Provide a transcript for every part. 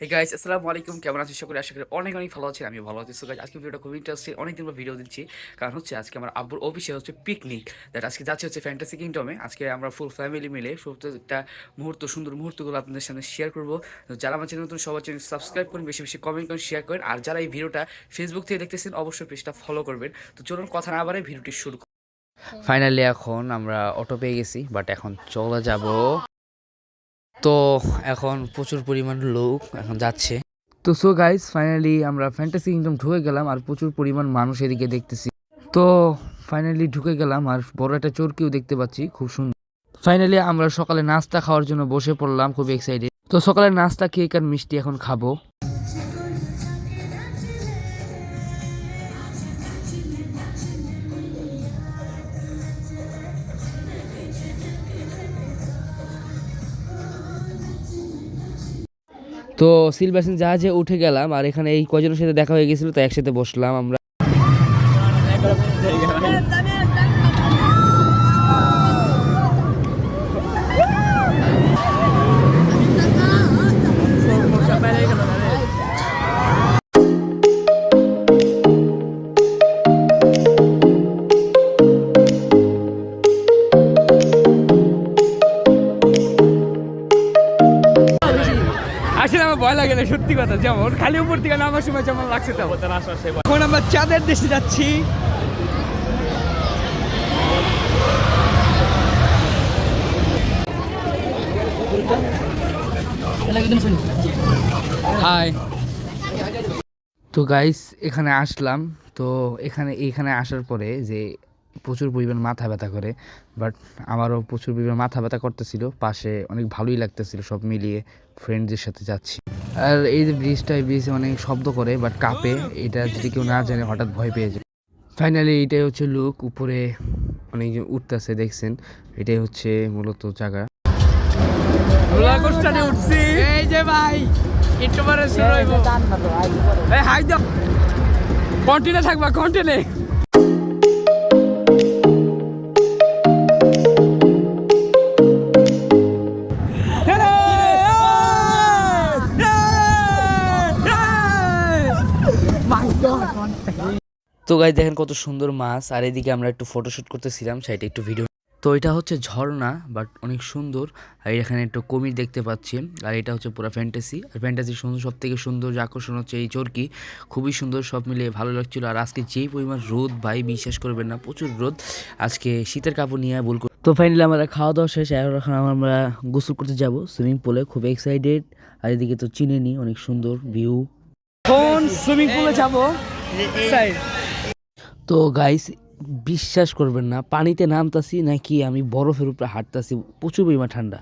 Hey guys আসসালামু আলাইকুম। কেমন আছেন? সকলে আশা করি অনেক অনেক ভালো আছেন আমি ভালো আছি। সো গাইস আজকে ভিডিওটা খুব ইন্টারেস্টিং অনেকদিন পর ভিডিও দিচ্ছি। কারণ হচ্ছে আজকে আমার আব্বুর অফিসে হচ্ছে পিকনিক দ্যাট আজকে যাচ্ছে হচ্ছে ফ্যান্টাসি কিংডমে আজকে আমরা ফুল ফ্যামিলি মিলে একটা মুহূর্ত, সুন্দর মুহূর্তগুলো আপনাদের সামনে শেয়ার করব। যারা আমার চ্যানেল নতুন, সবার চ্যানেল সাবস্ক্রাইব করেন, বেশি বেশি কমেন্ট করেন শেয়ার করেন। আর যারা এই ভিডিওটা ফেসবুক থেকে দেখতেছেন, অবশ্যই পেজটা ফলো করবেন। তো চলুন কথা না বাড়াই ভিডিওটি শুরু ফাইনালি এখন আমরা অটো পেয়ে গেছি বাট এখন চলে যাব। তো এখন প্রচুর পরিমাণ লোক এখন যাচ্ছে। তো সো গাইস ফাইনালি আমরা ফ্যান্টাসি কিংডম ঢুকে গেলাম আর প্রচুর পরিমাণ মানুষ এদিকে দেখতেছি। তো ফাইনালি ঢুকে গেলাম আর বড় একটা চরকিও দেখতে পাচ্ছি, খুব সুন্দর। ফাইনালি আমরা সকালে নাস্তা খাওয়ার জন্য বসে পড়লাম, খুব এক্সাইটেড তো সকালে নাস্তা কেক আর মিষ্টি এখন খাব। তো সিলভার জাহাজে উঠে গেলাম, আর এখানে এই কজনের সাথে দেখা হয়ে গেছিল তো একসাথে বসলাম আমরা। সত্যি কথা, যেমন খালি উপর থেকে নামার সময় যেমন লাগছে তেমন। এখন আমরা চাঁদের দেশে যাচ্ছি। হাই তো গাইস এখানে আসলাম। তো এখানে এখানে আসার পরে যে প্রচুর পরিমাণ মাথা ব্যথা করে বাট আমারও প্রচুর পরিমাণ মাথা ব্যথা করতেছিল পাশে অনেক ভালোই লাগতেছিল সব মিলিয়ে ফ্রেন্ডদের সাথে যাচ্ছি। আর এই যে ব্রিজটা এই ব্রিজে অনেক শব্দ করে বাট কাঁপে এটা যদি কেউ না জানে হঠাৎ ভয় পেয়ে যায়। ফাইনালি এইটাই হচ্ছে লুক উপরে অনেকজন উঠতেছে দেখছেন? এটাই হচ্ছে মূলত জায়গা। রোলার কোস্টারে উঠছি। এই যে ভাই একটু পরে শুরু হইব এই হাই দাও। কন্টিনিউ থাকবা কন্টিনিউ। তো গাই দেখেন কত সুন্দর মাছ। আর এদিকে আমরা একটু ফটোশুট করতেছিলাম সাইডে একটু ভিডিও তো এটা হচ্ছে ঝর্ণা বাট অনেক সুন্দর। আর এখানে একটু কুমির দেখতে পাচ্ছি। আর এটা হচ্ছে পুরো ফ্যান্টাসি আর ফ্যান্টাসি সুন্দর সব থেকে সুন্দর যে আকর্ষণ হচ্ছে এই চরকি। খুবই সুন্দর, সব মিলিয়ে ভালো লাগছিল। আর আজকে যেই পরিমাণ রোদ, ভাই, বিশ্বাস করবেন না, প্রচুর রোদ। আজকে শীতের কাপড় নিয়ে ভুল কর- তো ফাইনালি আমরা খাওয়া দাওয়া শেষ। এখন আমরা গোসল করতে যাব সুইমিং পুলে খুব এক্সাইটেড আর এদিকে তো চিনে নি অনেক সুন্দর ভিউ কোন সুইমিং পুলে যাব? তো গাইস বিশ্বাস করবেন না পানিতে নামতাছি নাকি আমি বরফের উপরে হাঁটতাছি প্রচুর পরিমাণ ঠান্ডা।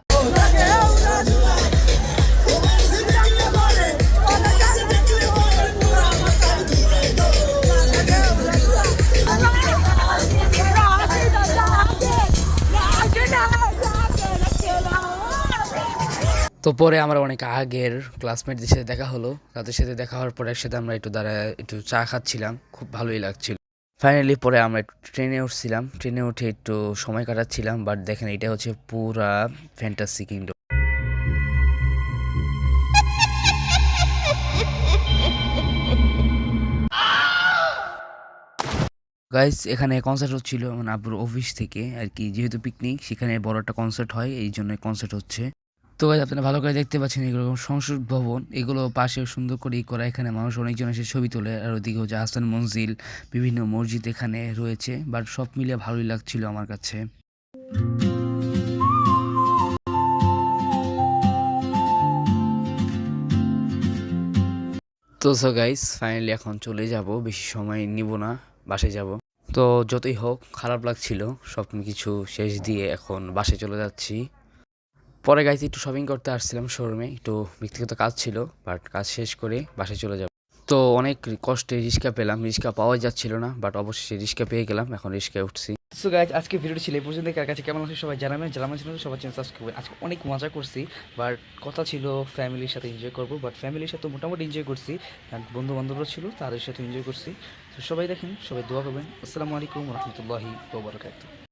তো পরে আমরা অনেক আগের ক্লাসমেটদের সাথে দেখা হলো। তাদের সাথে দেখা হওয়ার পরে একসাথে আমরা একটু দাঁড়ায় একটু চা খাচ্ছিলাম, খুব ভালোই লাগছিল। ফাইনালি পরে আমরা একটু ট্রেনে উঠছিলাম। ট্রেনে উঠে একটু সময় কাটাচ্ছিলাম বাট দেখেন এটা হচ্ছে পুরা ফ্যান্টাসি কিংডম গাইস এখানে কনসার্ট হচ্ছিল মানে আব্বুর অফিস থেকে আর কি। যেহেতু পিকনিক সেখানে বড় একটা কনসার্ট হয়, এই জন্য কনসার্ট হচ্ছে। তো গাইজ আপনারা ভালো করে দেখতে পাচ্ছেন এগুলো সংসদ ভবন, এগুলো পাশে সুন্দর করে করা। এখানে মানুষ অনেকজন এসে ছবি তোলে, আর ওদিকে হচ্ছে হাসান মঞ্জিল, বিভিন্ন মসজিদ এখানে রয়েছে। বাট সব মিলিয়ে ভালোই লাগছিল আমার কাছে। তো সো গাইস ফাইনালি এখন চলে যাব। বেশি সময় নিব না বাসে যাব। তো যতই হোক, খারাপ লাগছিল সব কিছু শেষ দিয়ে এখন বাসে চলে যাচ্ছি। পরে গাইজ একটু শপিং করতে আসছিলাম শোরুমে একটু ব্যক্তিগত কাজ ছিল বাট কাজ শেষ করে বাসায় চলে যাব। তো অনেক কষ্টে রিক্সা পেলাম রিক্সা পাওয়া যাচ্ছিল না বাট অবশ্যই রিক্সা পেয়ে গেলাম, এখন রিক্সায় উঠছি। সো গাইজ আজকে ভিডিওটি ছিল এই পর্যন্ত, কার কাছে কেমন আছে সবাই জানাবেন জানাবেন ছিল সবার চ্যানেল সাবস্ক্রাইব আজকে অনেক মজা করছি বাট কথা ছিল ফ্যামিলির সাথে এনজয় করব বাট ফ্যামিলির সাথে মোটামুটি এনজয় করছি বন্ধু বান্ধবরা ছিল, তাদের সাথে এনজয় করছি। তো সবাই দেখেন, সবাই দোয়া করবেন। আসসালামু আলাইকুম রহমতুল্লাহি ওবরাকাতুহ